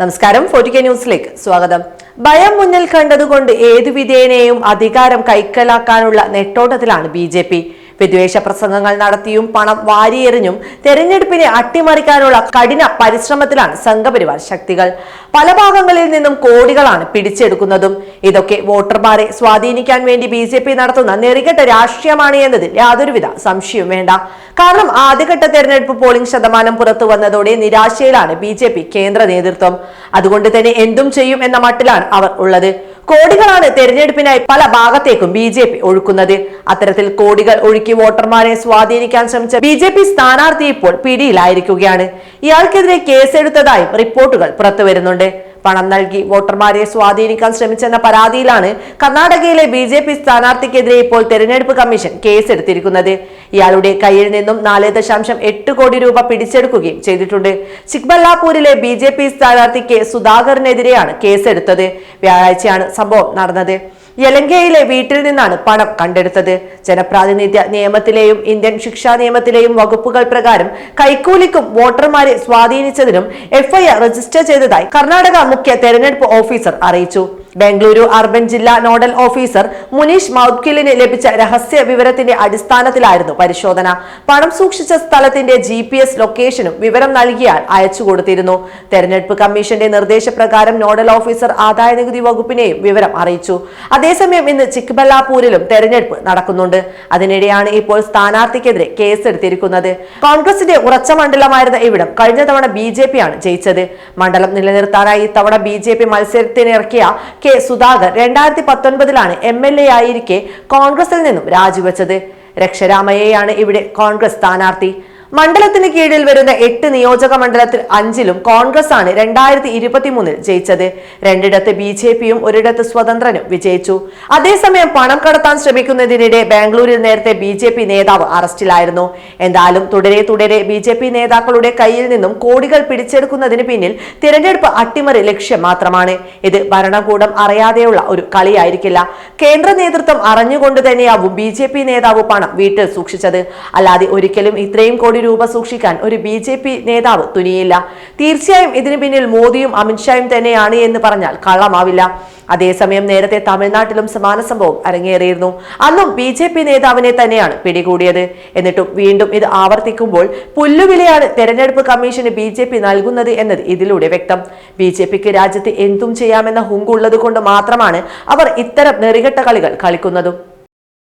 നമസ്കാരം. ഫോർട്ടിക്കെ ന്യൂസിലേക്ക് സ്വാഗതം. ഭയം മുന്നിൽ കണ്ടതുകൊണ്ട് ഏതു വിധേനയും അധികാരം കൈക്കലാക്കാനുള്ള നെട്ടോട്ടത്തിലാണ് ബി ജെ പി. വിദ്വേഷ പ്രസംഗങ്ങൾ നടത്തിയും പണം വാരിയെറിഞ്ഞും തെരഞ്ഞെടുപ്പിനെ അട്ടിമറിക്കാനുള്ള കഠിന പരിശ്രമത്തിലാണ് സംഘപരിവാർ ശക്തികൾ. പല ഭാഗങ്ങളിൽ നിന്നും കോടികളാണ് പിടിച്ചെടുക്കുന്നതും. ഇതൊക്കെ വോട്ടർമാരെ സ്വാധീനിക്കാൻ വേണ്ടി ബി ജെ പി നടത്തുന്ന നെറികെട്ട രാഷ്ട്രീയമാണ് എന്നതിൽ യാതൊരുവിധ സംശയവും വേണ്ട. കാരണം ആദ്യഘട്ട തെരഞ്ഞെടുപ്പ് പോളിംഗ് ശതമാനം പുറത്തു വന്നതോടെ നിരാശയിലാണ് ബി കേന്ദ്ര നേതൃത്വം. അതുകൊണ്ട് തന്നെ എന്തും ചെയ്യും എന്ന മട്ടിലാണ് അവർ ഉള്ളത്. കോടികളാണ് തെരഞ്ഞെടുപ്പിനായി പല ഭാഗത്തേക്കും ബി ജെ പി ഒഴുക്കുന്നത്. അത്തരത്തിൽ കോടികൾ ഒഴുക്കി വോട്ടർമാരെ സ്വാധീനിക്കാൻ ശ്രമിച്ച ബി ജെ പി സ്ഥാനാർത്ഥി ഇപ്പോൾ പിടിയിലായിരിക്കുകയാണ്. ഇയാൾക്കെതിരെ കേസെടുത്തതായും റിപ്പോർട്ടുകൾ പുറത്തുവരുന്നുണ്ട്. പണം നൽകി വോട്ടർമാരെ സ്വാധീനിക്കാൻ ശ്രമിച്ചെന്ന പരാതിയിലാണ് കർണാടകയിലെ ബി ജെ പി സ്ഥാനാർത്ഥിക്കെതിരെ ഇപ്പോൾ തെരഞ്ഞെടുപ്പ് കമ്മീഷൻ കേസെടുത്തിരിക്കുന്നത്. ഇയാളുടെ കയ്യിൽ നിന്നും നാല് ദശാംശം എട്ട് കോടി രൂപ പിടിച്ചെടുക്കുകയും ചെയ്തിട്ടുണ്ട്. ചിക്ബല്ലാപൂരിലെ ബി ജെ പി സ്ഥാനാർത്ഥി കെ സുധാകറിനെതിരെയാണ് കേസെടുത്തത്. വ്യാഴാഴ്ചയാണ് സംഭവം നടന്നത്. യലങ്കയിലെ വീട്ടിൽ നിന്നാണ് പണം കണ്ടെടുത്തത്. ജനപ്രാതിനിധ്യ നിയമത്തിലെയും ഇന്ത്യൻ ശിക്ഷാ നിയമത്തിലെയും വകുപ്പുകൾ പ്രകാരം കൈക്കൂലിക്കും വോട്ടർമാരെ സ്വാധീനിച്ചതിനും എഫ്ഐആർ രജിസ്റ്റർ ചെയ്തതായി കർണാടക മുഖ്യ തെരഞ്ഞെടുപ്പ് ഓഫീസർ അറിയിച്ചു. ബംഗളൂരു അർബൻ ജില്ലാ നോഡൽ ഓഫീസർ മുനീഷ് മൌദ്ഗിലിന് ലഭിച്ച രഹസ്യ വിവരത്തിന്റെ അടിസ്ഥാനത്തിലായിരുന്നു പരിശോധന. പണം സൂക്ഷിച്ച സ്ഥലത്തിന്റെ ജി ലൊക്കേഷനും വിവരം നൽകിയാൽ അയച്ചു കൊടുത്തിരുന്നു. തെരഞ്ഞെടുപ്പ് കമ്മീഷന്റെ നിർദ്ദേശപ്രകാരം നോഡൽ ഓഫീസർ ആദായ നികുതി വകുപ്പിനെയും വിവരം അറിയിച്ചു. അതേസമയം ഇന്ന് ചിക്ബല്ലാപൂരിലും തെരഞ്ഞെടുപ്പ് നടക്കുന്നുണ്ട്. അതിനിടെയാണ് ഇപ്പോൾ സ്ഥാനാർത്ഥിക്കെതിരെ കേസെടുത്തിരിക്കുന്നത്. കോൺഗ്രസിന്റെ ഉറച്ച മണ്ഡലമായിരുന്ന ഇവിടം കഴിഞ്ഞ തവണ ബി ജയിച്ചത്. മണ്ഡലം നിലനിർത്താനായി ഇത്തവണ ബി ജെ പി മത്സരത്തിനിറക്കിയ കെ സുധാകർ രണ്ടായിരത്തി പത്തൊൻപതിലാണ് എം എൽ എ ആയിരിക്കെ കോൺഗ്രസിൽ നിന്നും രാജിവെച്ചത്. രക്ഷരാമയെയാണ് ഇവിടെ കോൺഗ്രസ് സ്ഥാനാർത്ഥി. മണ്ഡലത്തിന് കീഴിൽ വരുന്ന എട്ട് നിയോജക മണ്ഡലത്തിൽ അഞ്ചിലും കോൺഗ്രസ് ആണ് രണ്ടായിരത്തി ഇരുപത്തി മൂന്നിൽ ജയിച്ചത്. രണ്ടിടത്ത് ബി ജെ പിയും ഒരിടത്ത് സ്വതന്ത്രനും വിജയിച്ചു. അതേസമയം പണം കടത്താൻ ശ്രമിക്കുന്നതിനിടെ ബാംഗ്ലൂരിൽ നേരത്തെ ബി ജെ പി നേതാവ് അറസ്റ്റിലായിരുന്നു. എന്തായാലും തുടരെ തുടരെ ബി ജെ പി നേതാക്കളുടെ കയ്യിൽ നിന്നും കോടികൾ പിടിച്ചെടുക്കുന്നതിന് പിന്നിൽ തിരഞ്ഞെടുപ്പ് അട്ടിമറി ലക്ഷ്യം മാത്രമാണ്. ഇത് ഭരണകൂടം അറിയാതെയുള്ള ഒരു കളിയായിരിക്കില്ല. കേന്ദ്ര നേതൃത്വം അറിഞ്ഞുകൊണ്ട് തന്നെയാവും ബി ജെ പി നേതാവ് പണം വീട്ടിൽ സൂക്ഷിച്ചത്. അല്ലാതെ ഒരിക്കലും ഇത്രയും കോടി രൂപ സൂക്ഷിക്കാൻ ഒരു ബി ജെ പി നേതാവ് തുനിയില്ല. തീർച്ചയായും ഇതിനു പിന്നിൽ മോദിയും അമിത്ഷായും തന്നെയാണ് എന്ന് പറഞ്ഞാൽ കള്ളമാവില്ല. അതേസമയം നേരത്തെ തമിഴ്നാട്ടിലും സമാന സംഭവം അരങ്ങേറിയിരുന്നു. അന്നും ബി ജെ പി നേതാവിനെ തന്നെയാണ് പിടികൂടിയത്. എന്നിട്ടും വീണ്ടും ഇത് ആവർത്തിക്കുമ്പോൾ പുല്ലുവിലയാണ് തെരഞ്ഞെടുപ്പ് കമ്മീഷന് ബി ജെ പി നൽകുന്നത് എന്നത് ഇതിലൂടെ വ്യക്തം. ബി ജെ പിക്ക് രാജ്യത്ത് എന്തും ചെയ്യാമെന്ന ഹുങ്കുള്ളത് കൊണ്ട് മാത്രമാണ് അവർ ഇത്തരം നെറികെട്ട കളികൾ കളിക്കുന്നതും.